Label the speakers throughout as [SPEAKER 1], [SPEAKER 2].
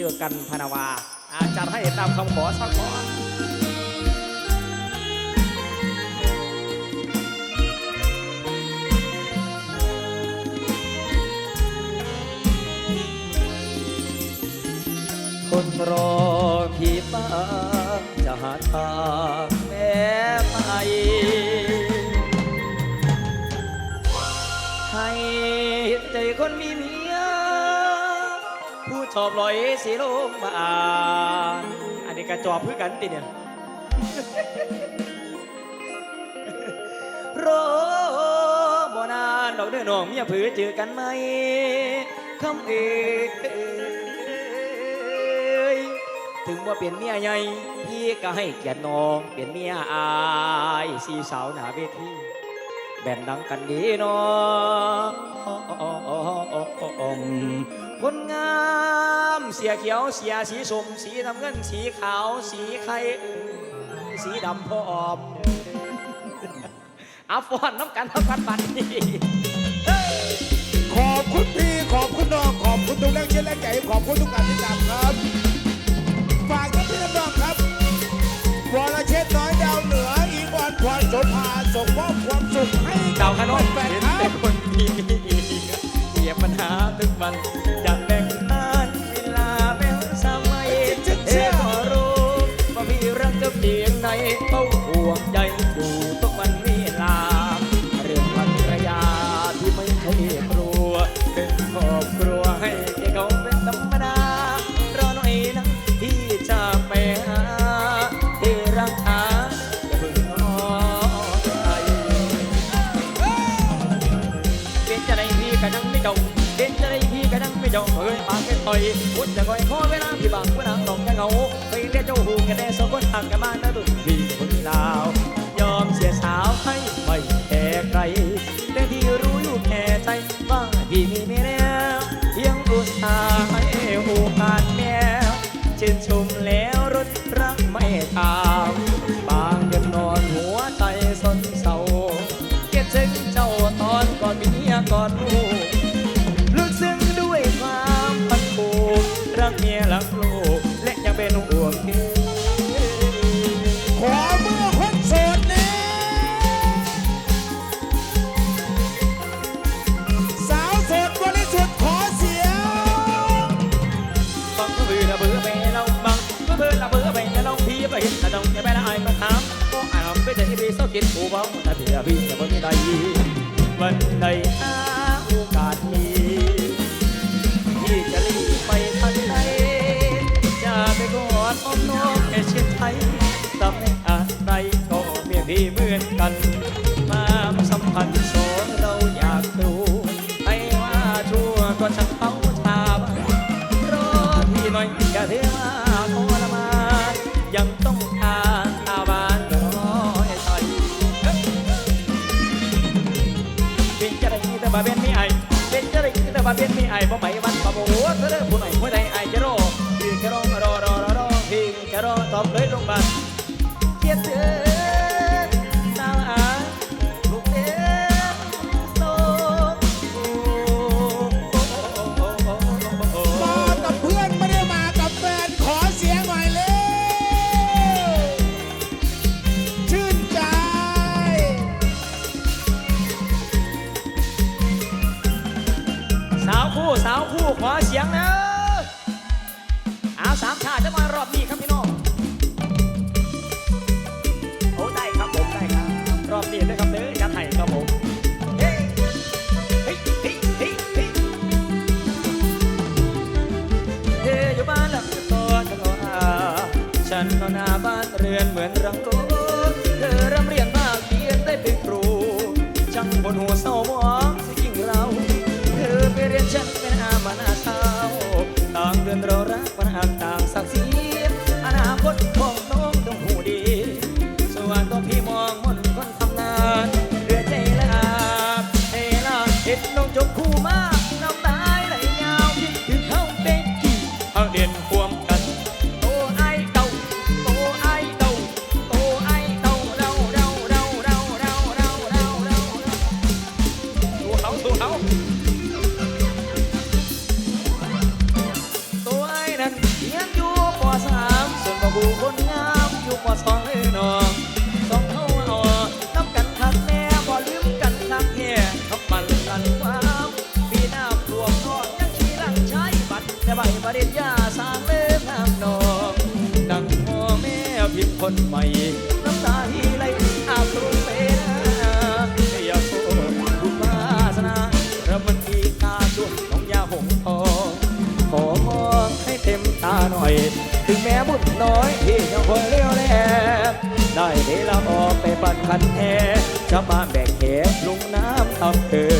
[SPEAKER 1] เจอกันพนาวา อาจารย์ให้ตามคำขอสักขอคนรอพี่บ้าจะหาทางแม้ไปให้ใจคนมี ชอบลอยสีลงมาอ่านอันนี้กระจอบเพื่อกันติเนี่ยรอบ่นานดอกเด้อน้องเมียผือเจอกันไหมคำเอยถึงว่าเป็นเมียใหญ่พี่ก็ให้เกียรติน้องเป็นเมียอายสีสาวหนาเวทีแบ่นดังกันดีเนาะ คนงามเสียเขียวเสียสีส้มสีน้ำเงินสีขาวสีไข่สีดำพร้อมอาฟอนน้ำกันน้ำกันปันนี่
[SPEAKER 2] ขอบคุณพี่ขอบคุณน้องขอบคุณทุกแรงเชียร์แรงใจขอบคุณทุกการติดตามครับฝากท่านพี่น้องครับวรเชษฐ์น้อยดาวเหนืออีบอนพรโสภาส่งมอบความสุขให้
[SPEAKER 1] ดาวขนม
[SPEAKER 2] แฟน
[SPEAKER 1] เห็น
[SPEAKER 2] ครั
[SPEAKER 1] แต่
[SPEAKER 2] บ
[SPEAKER 1] คนดีเสียปัญหาทุกวัน เหงาไปเรียกเจ้าหูกันแน่สองคนต่างกันมากนะ
[SPEAKER 2] ดุ
[SPEAKER 1] พี่ พี่จะไม่ได้วันใดอาโอกาสมีที่จะรีบไปทันใดจะไปกอดอ้อมน้องแค่เช่นไทยตำแหน่งอะไรก็เพียงที่เหมือนกัน มาสัมพันธ์สอง บ่เป็นมีไอเป็นจะได้กินแต่บ่เป็นมีไอบ่ไปวัน ฉันหน้าบ้านเรือนเหมือนรังโกเธอร่ำเรียน I don't bonito. น้อยที่ยังคนเลี้ยวแลได้เวลาออกไปปั่นคันแหจะมาแบ่งแหลุงน้ำทำเภอ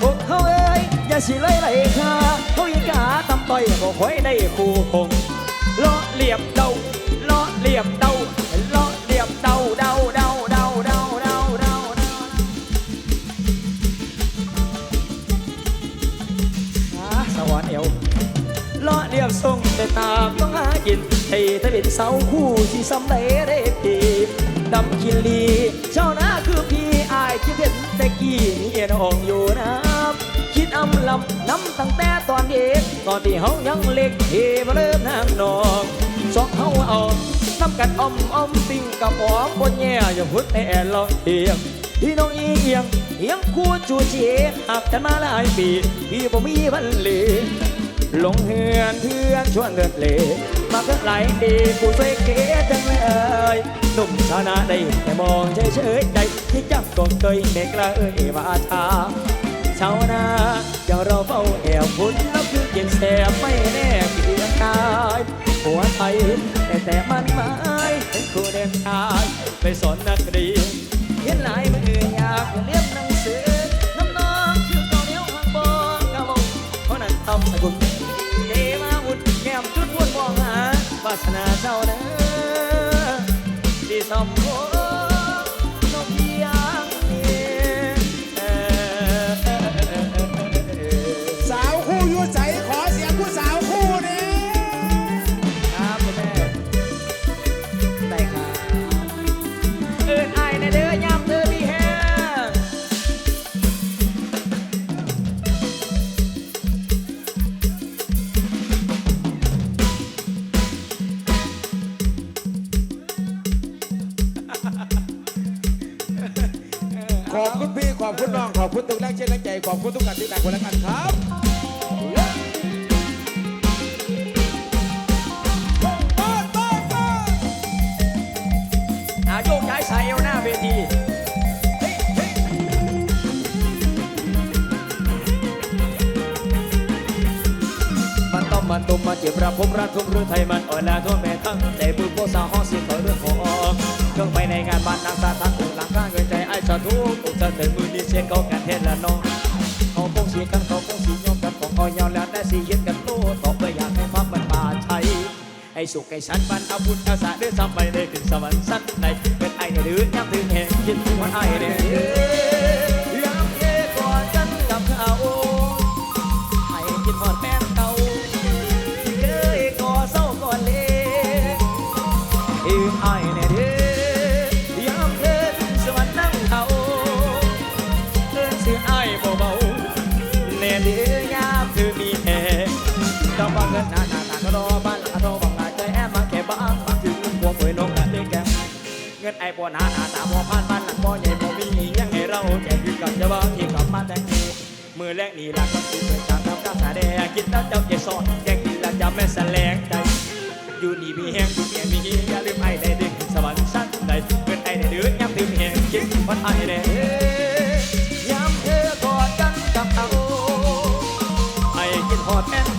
[SPEAKER 1] พวกเขาเอ้ยอย่าสิไล่ไล่ค่ะเขาอีกาตำต่อยบอกไว้ได้คู่คงเลาะเหลี่ยมเดาเลาะเหลี่ยมเดาเลาะเหลี่ยมเดาเดาเดาเดาเดาเดาเดาสวรรค์เอวเลาะเหลี่ยมทรงแต่ตามต้องหากิน ให้ทะเลเสาคู่ที่สำเร็จได้ปีดำกินลีเจ้าหน้าคือพี่อายคิดเห็นแต่กี้นี่เอ็นห้องอยู่น้ำคิดอำลำน้ำตั้งแต่ตอนเด็กตอนที่เฮายังเล็กเฮมาเริ่มนางนองสองเฮาเอาน้ำกันอมอมปิ้งกับหอมบนแย่อย่าพุดแต่เราเอียงพี่น้องอีเอียงเอียงคู่จูเจีหักกันมาหลายปีพี่บ่มีวันเลือลงเฮือนเพื่อนชวนเดินเล มาก็ไหลดีกูช่วยเก๋จังเลยหนุ่มชาวนาได้แต่มองเฉยๆใจที่จับกองเคยเมกละเอ้ยว่าทาชาวนาเดี๋ยวเราเฝ้าแอวพุ่นแล้วคือเย็นแสบไม่แน่เกียงกายหัวไทยแต่แต่มันไม่เป็นครูเด่นชายไปสอนนักเรียน nas horas.
[SPEAKER 2] ขอบคุณพี่ขอบคุณน้องขอบคุณทุกแรงเชียร์แรงใจขอบคุณทุกการติดตามคนละกันครับ
[SPEAKER 1] อาโยกย้ายสายเอวหน้าเวทีมันต้องมันตุมมาเจ็บระพมระทุมหรือไทยมันอ่อนแรงทั่วแม่ทั้งแต่ปืนโพสาห้องสิขอเรื่องของ เครื่องไปในงานบ้านนางสาทังอู่หลังข้างเงินใจไอ้ชาทุกอุตส่าห์แต่มือดีเช็คเขากันเทศละน้องเขาคงสีกันเขาคงสียอมกันของคอยาวแล้วแต่สีเย็นกันโตต่อไปอยากให้ฟังมันมาใช้ไอ้สุขไอ้ฉันบันเอาบุญเอาสาเดือซ้ำไปในถึงสวรรค์สั้นในเป็นไอเนี่ยหรือย้ำถึงแห่งคิดถึงวันไอ้เนี่ย กคือกับจะบ้าที่กลับมาแต่งมือแรกนี่ลักก็คือเพื่อชาติทำการแสดงกินแล้วเจ้าเจสอนแกกินแล้วจะไม่แสลงใจอยู่นี่มีแห้งอยู่แก่มีอย่าลืมไอ้ได้ดึงสวรรค์ชั้นใดเงินไอ้ได้ดื้อย้ำถึงแห้งคิดวันไอ้ได้ย้ำเธอกอดกันกับเขาไอ้กินหอดแม่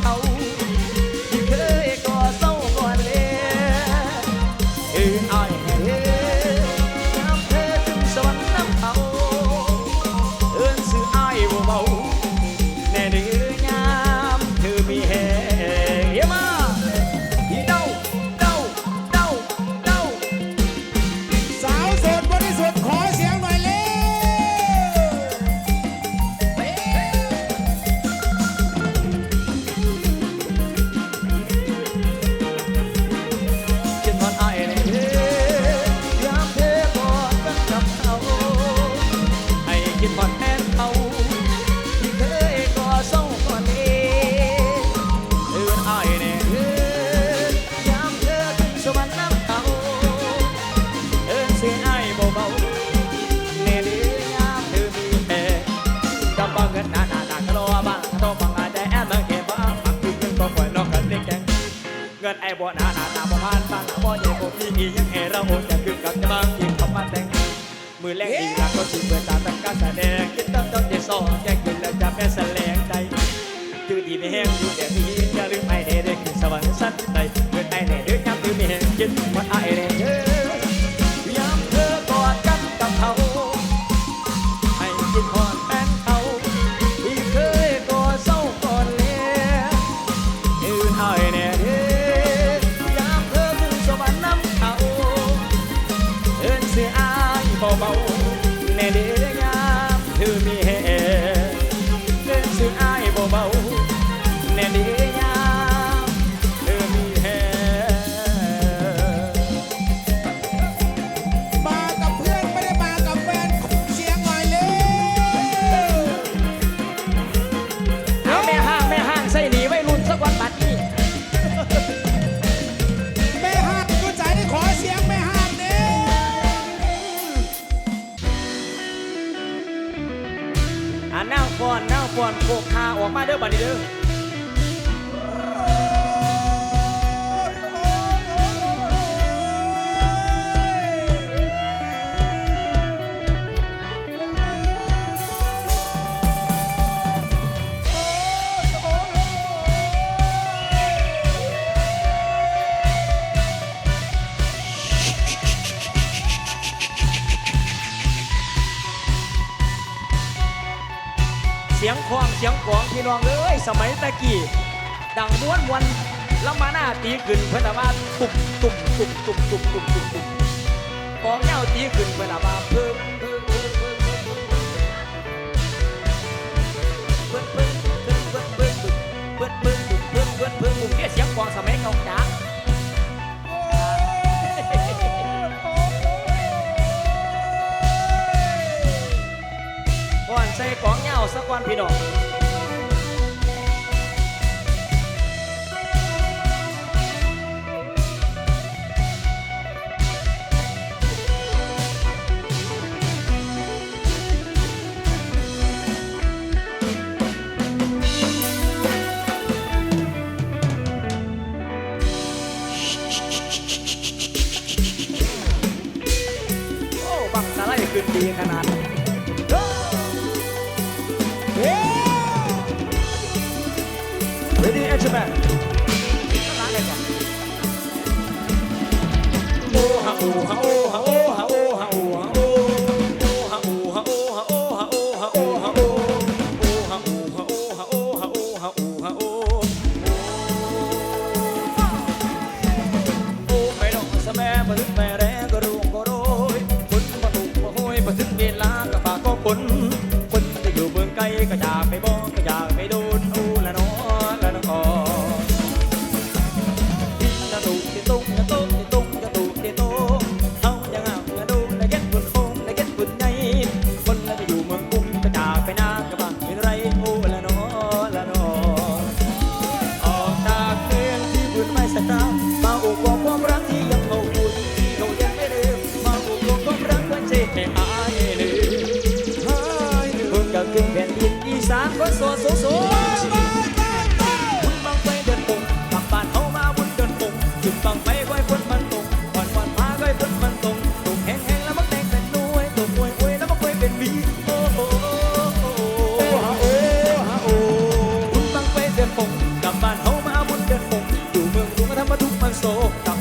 [SPEAKER 1] เสียไอ้บาๆเนรียามเธอมีแฟนกำบังเงินนาหนาหนากระโบ้างต้อบังอาจแอบมาเก็บบ้าง
[SPEAKER 2] ปักคือเงต้องปล่นอกกันได้แกง
[SPEAKER 1] เงินไอ้บนาหนาหนาบ่ผ่านบ้างบ่ใหญ่บ่มีอียังเอเราโอนแต่คือกับจะบังยิงเข้ามาแต่งมือแรงดีกหลังก็ชิมเวตาตั้งการแสดงคิดตั้งต้นที่สองแกงกินแล้วจะแม่แสลงใจจืดดีไม่แห้งอยู่แต่พี่อย่าลืมไอ้เด้อคือสวรรค์สัตว์ใจเงินไอ้เด้อย้ำตื่นไม่แห้ง
[SPEAKER 2] กินห
[SPEAKER 1] มด
[SPEAKER 2] ไอ้เด็
[SPEAKER 1] ก ยงคลองเสียงกลองพี่น้องเอ้ยสมัยตะกี้ดังม้วนมวนแล้วมาหน้าตีขึ้นเพื่อนว่าตุ่มตุ่มตุ่มตุ่มตุ่มตุ่มตุ่มตุ่มกองเงาตีขึ้นเพื่อนว่าเพิ่มเพิ่มเพิ่มเพิ่มเพิ่มเพิ่มเพิ่ม ส่กองเงาสักวันพี่น้องโอ้บังสะไลขึ้นดีขนาด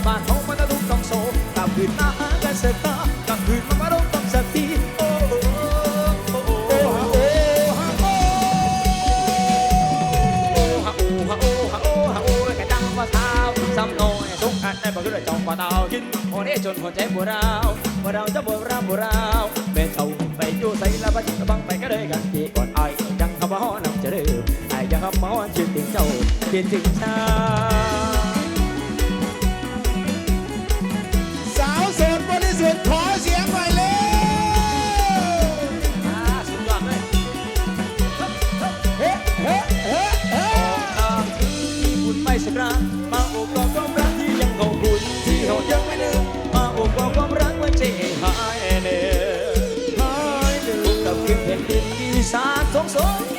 [SPEAKER 1] บ้านเขามาทุกต้องโศกกลับคืนมาหากันเสร็จตากลับคืนมามาร้องต้องสักทีโอ้โหโอ้โห
[SPEAKER 2] โอ้ฮะโอ้ฮะโอ้
[SPEAKER 1] โอ้ฮะโอ้ฮะโอ้ฮะโอ้ฮะโอ้กระดังว่าเท้าซ้ำน้อยทุกอันได้บอกด้จองกว่าเตากินโอ้นี่จนหัวใจปวดร้าวปวดร้าวจะปวดร้าวปวดร้าวเบ็ดเท่าไปอยู่ใส่ละบัดบังไปก็เลยกันที่ก่อนไอ้ยังคำว่าฮ้อนำจะเริ่มไอ้ยังคำว่าฮ้อนชื่อถึงเจ้าคิดถึงชา 遍地 đi xa.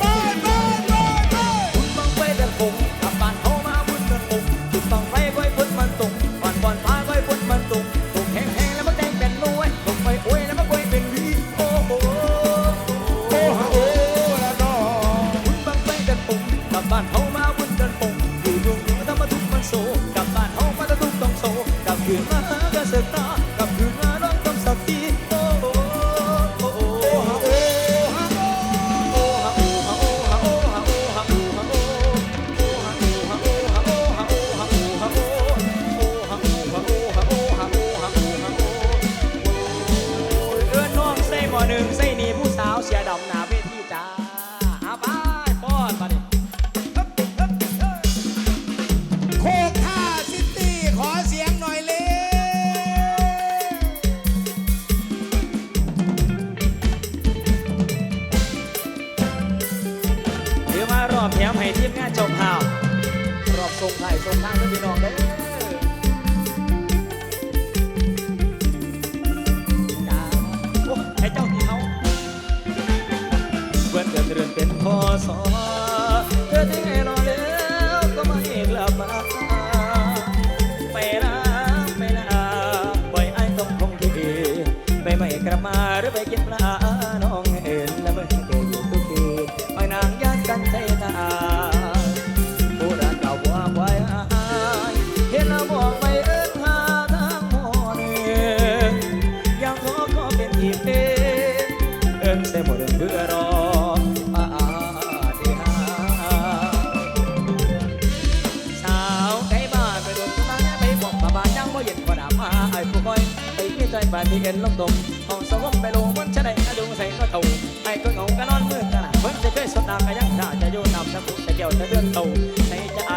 [SPEAKER 1] มาที่เอ็นลงตมห้องสวมไปลงบนชะใดกระดูใส่ก็เท่าไอ้ก็เงากะนอนมืดกันเพิ่นจะเคยสดากะยังด่าจะโยนนำจะกุจะเกี่ยวจะเดือนเต่าในจะไอ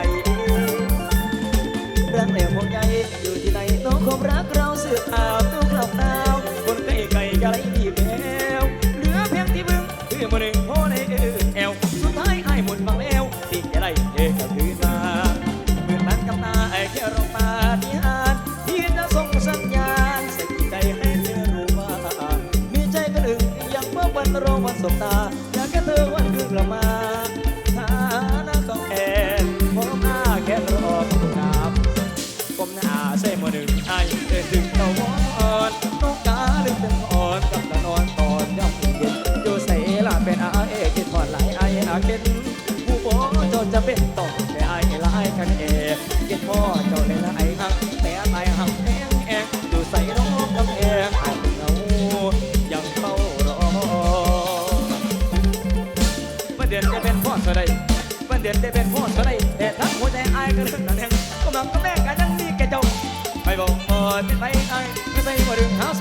[SPEAKER 1] เรื่องเลวพวกใหญ่อยู่ที่ไหนน้องคงรักเราเสือเอา ตาอยากแค่เธอวันหนึ่งกลับมา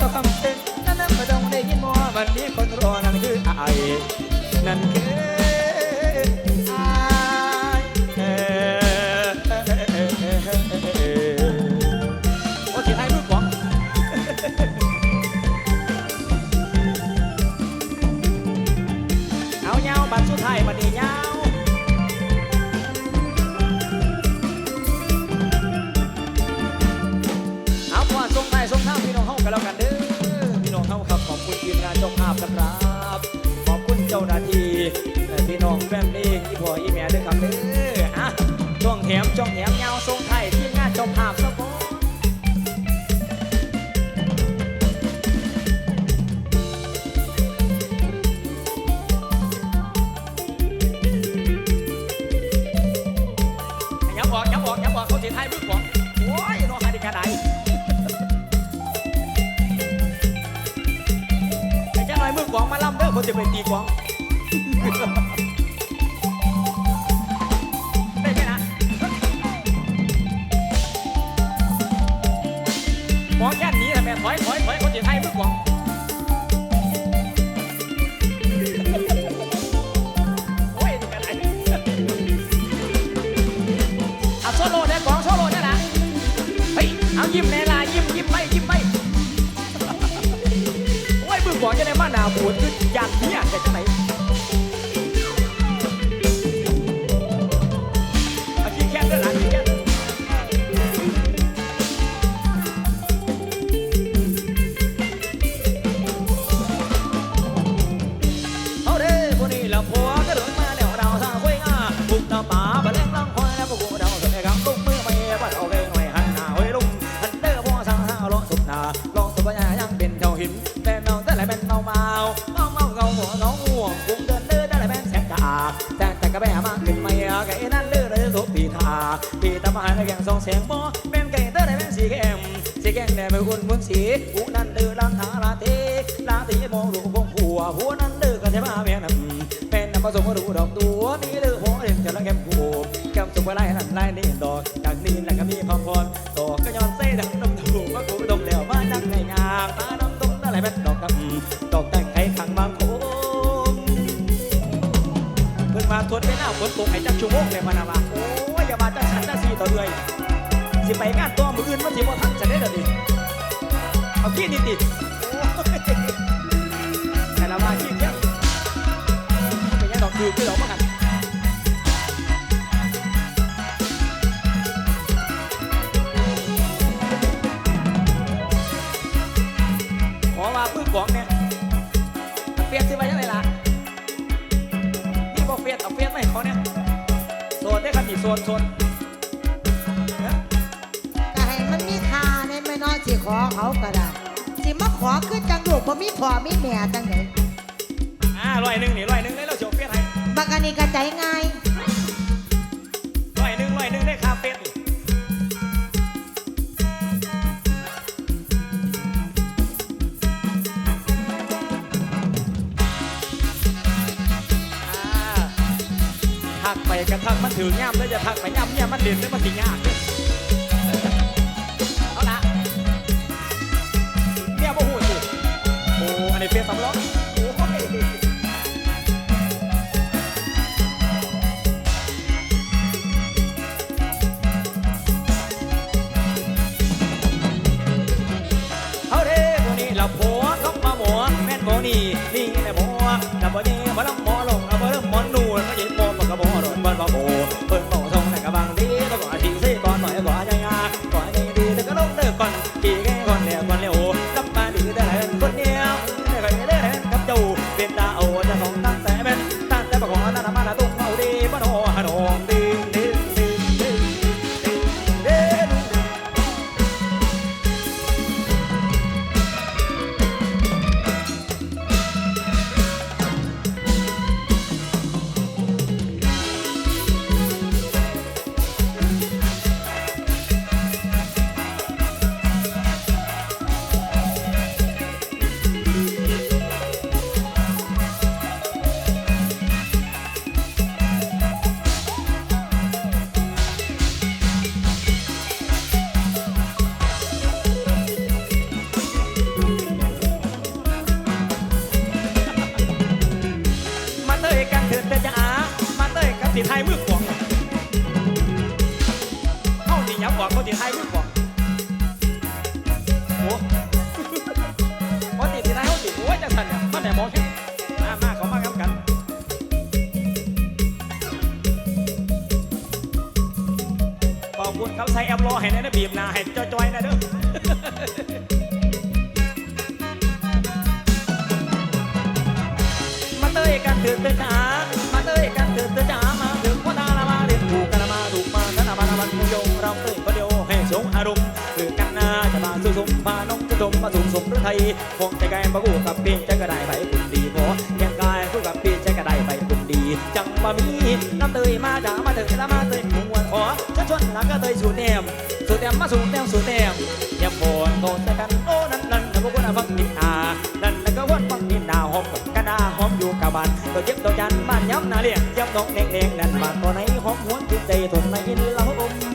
[SPEAKER 1] ก็คำเตือนนั่นไม่ต้องได้ยินว่าวันนี้คนรอนั่นคือไอนั่นคือ เขาจะไปตีกวางได้ไหมนะหอแค่นี้ทำไมถอยถอยถอยเขาจะให้เพื่อกวาง มานาบูดขึ้นจากเนี่ยแต่จังไหน พี่ตามาในแก่งสองแสงบ่แม่นไก่เต้อได้แม่นสีแก้มสีแก้งแดงไปอุ่นมุนสีหูนั่นเดือลานทาลาเทลาตีมองดูพงผัวหัวนั่นเดือกันใช่มาแม่นำแม่นนำผสมมาดูดอกตัวนี่เดือหัวเรียงจะละแก้มผูแก้มสุกไปไล่นั่นไล่นี่ดอกจากนี้แล้วก็มีความพรดอกก็ย้อนเส้ดังน้ำถูกว่ากูดมแล้วมาจังไงงามตาน้ำตรงอะไรแม่นดอกดำดอกแต่งไข่ขังบางโคงเพิ่งมาทวนไปหน้าฝนตกไอ้จักชั่วโมงเลยมานาว่าโอย่ามาจักฉันจักสี่ต่อเดือยสิไปงานตัวมืออื่นมันสิบ่ทันจะได้เด้อดิเอาขี้นิดติโอ้ยแต่ละว่าขี้เพี้ยนเป็นยังดอกคือคือดอกมากันขอมาพึ่งกวางเนี่ นได้ครับนี่โซนโซนเนี่ย
[SPEAKER 3] ก็ให้มันมีค่าในไม่น้อยสิขอเขาก็ได้สิมาขอคือจังลูกบ่มีพ่อมีแม่จังได
[SPEAKER 1] อ่าร้อยหนึ่งนี่ร้อยหนึ่งได้เราโชว์เฟียดให้
[SPEAKER 3] บักอันนี้ก็ใจง่าย
[SPEAKER 1] ร้อยหนึ่งร้อยหนึ่งได้คาเฟี ทักไปกระทักมันถือย่ำแล้วจะทักไปย่ำเนี่ยมันเด่นแล้วมันถึงยากเอาละเนี่ยบ่หูสิโอ้อันนี้เฟียสำล้อโอ้ยเอาเด้โบนี่เราผัวต้องมาหมัวแม่นโบนี่นี่แหละหมัวแต่โบนี่มาลำหมอ ให้จอยๆนะเด้อมาเตยกันเถิดเถิดจ๋ามาเตยกันเถิดเถิดจ๋ามาถึงพ่อตาละมาเรียนถูกกันละมาถูกมากันละมาละมันคงยงเราเตยก็เดียวให้สงอารมณ์คือกันนาจะมาสู้สมพาน้องจะดมมาสูงสมพระไทยคงใจไกายมากู้กับปีใจก็ได้ไปคุณดีพอแกงกายคู่กับปีใจก็ได้ไปคุณดี จังมามีน้ำเตยมาจ๋ามาเตยละมาเตยหมวนขอฉันชวนหลังก็เตยสู่แนม สู่แนมมาสู่แนมสู่แนมอย่าโผล่โตแต่กันโอ้นั่นนั่นนะพวกคุณฟังนินานั่นนั่นก็วนฟังนินาหอมกระดาหอมอยู่กับบ้านตัวเจ็บตัวจันบ้านย้ำนาเลี้ยงย้ำน้องแดงๆนั่นบ้านตัวไหนหอมหวนจิตใจทนในลม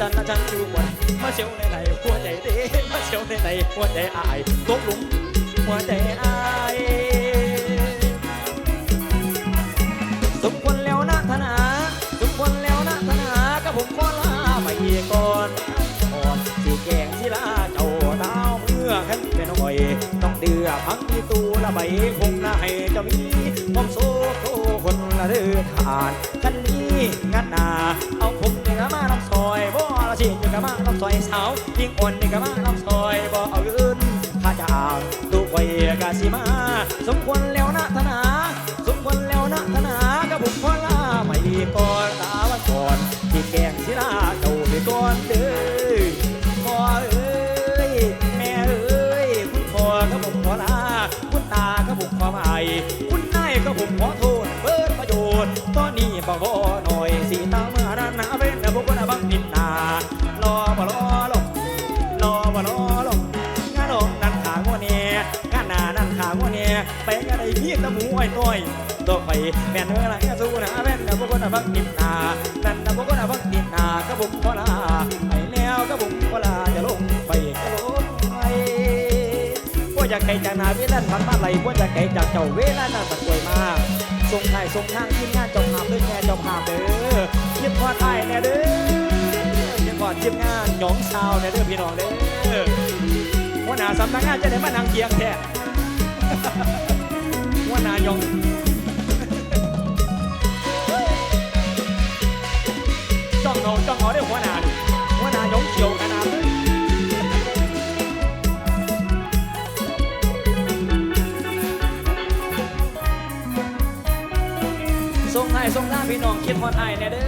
[SPEAKER 1] จันนะจันอยู่บนมาเชียวในไหนหัวใจเด้มาเชียวในไหนหัวใจอายตกหลุมหัวใจอายสมควรแล้วนะธนาสมควรแล้วนะธนากับผมขอลาไปก่อนก่อนสีแกงที่ลาเจ้าดาวเมื่อขันเป็นหน่อยต้องเดือพังที่ตูละใบคงน่าให้จะมีผมโซโคคนละเดือทานกันนี้งันนาเอาผมเหนือมานำ ซอยบ่ละสิอยู่กับมาลำซอยสาวยิงอ่อนนี่กับมาลำซอยบ่เอาอื่นข้าจะเอาตุกไว้กะสิมา สมควรแล้วนะทนา ไปกันไอ้พี่ตะหมูไอ้ต้อยตัวไปแม่นเมื่อไรก็สู้นะแม่นนะพวกคนน่ะบักนินนาแม่นนะพวกคนน่ะบักนินนาก็บุกพลาไอ้แล้วก็บุกพลาจะลงไปก็ลงไปพวกอยากไกลจากนาเวลันพันมาไหลพวกอยากไกลจากเจ้าเวลันนั่นมันสวยมากส่งไทยส่งทางทีมงานเจ้าภาพด้วยแม่เจ้าภาพเด้อเยี่ยมพอไทยเนี่ยเด้อยังก่อนทีมงานหยองซาวเนี่ยเด้อพี่น้องเด้อหัวหน้าสำนักงานจะได้มานั่งเคียงแท้ นายองจ้องเอาจ้องเอาได้อหัวหน้าหัวหน้ายองเขียวขนาดนี้ส่งให้ส่งหน้าพี่น้องคิดฮอดไอายแน่เด้อ